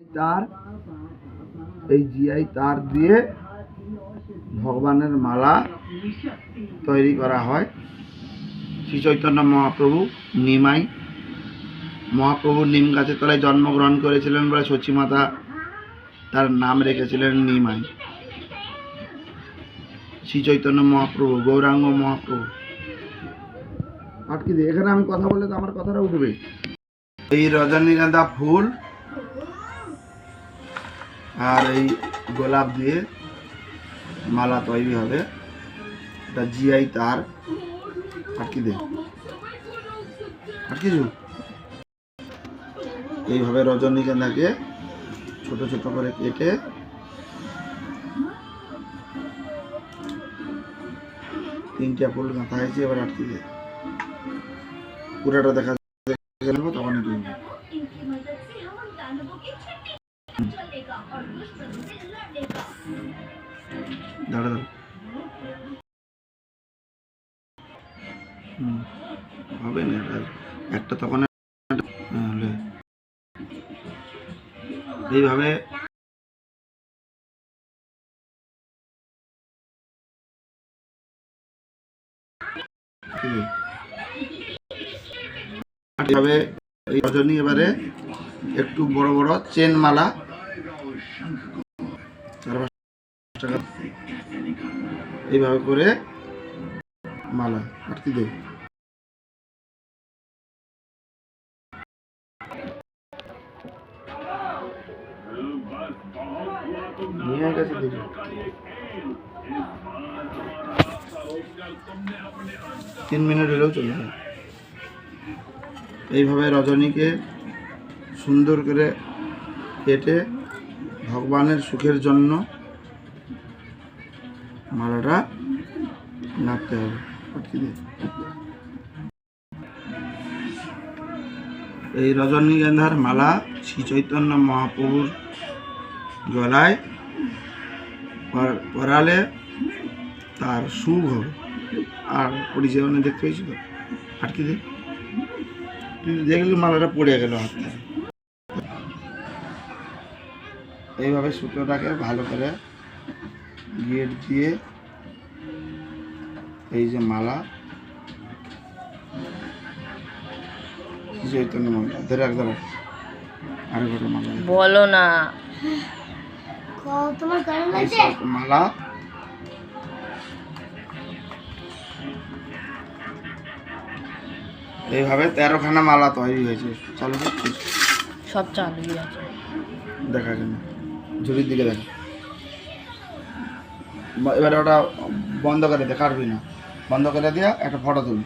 তার, এই জিআই তার দিয়ে ভগবানের মালা তৈরি করা হয়। শ্রী চৈতন্য মহাপ্রভু নিমাই, মহাপ্রভু নিম গাছের তলায় জন্মগ্রহণ করেছিলেন বলে সচিমাতা তার নাম রেখেছিলেন নিমাই। শ্রী চৈতন্য মহাপ্রভু, গৌরাঙ্গ মহাপ্রভু। আটকে এখানে আমি কথা বললে তো আমার কথাটা উঠবে এই রজনীগন্ধা ফুল আর এই গোলাপ দিয়ে মালা তৈরি হবে। এটা জিআই তার। আটকে দে? আটকে যু এইভাবে রজনীগন্ধাকে ছোট ছোট করে কেটে তিনটা ফুল গাঁথা হয়েছে, এবার আটকে দে? পুরাটা দেখা গেল তখন দাঁড়া হবে না একটা তখন হ্যাঁ। এইভাবে এই রজনী এবারে একটু বড় বড় চেন মালা এইভাবে করে মালা আটকে দেব তিন মিনিট হলেও চলে এইভাবে রজনীকে সুন্দর করে কেটে ভগবানের সুখের জন্য মালাটা নাড়তে হবে। এই রজনীগন্ধার মালা শ্রী চৈতন্য মহাপ্রভুর গলায় পর- পরালে তার সুখ হবে। আর পরিচয় দেখতে পেয়েছি তো? আটকে দে। দেখলি মালাটা পড়ে গেল হাত এইভাবে সুতোটাকে ভালো করে গেট দিয়ে এই যে মালা চৈতন্য মালা ধরে রাখ ধরে আর মালা বলো না। তোমার গরম লাগছে? মালা। এইভাবে তেরোখানা মালা তৈরি হয়েছে। চালু সব চালুই আছে দেখা কেন ঝুড়ির দিকে দেখ। এবারে ওটা বন্ধ করে দে, কাটবি না। বন্ধ করে দিয়া একটা ফটো তুল।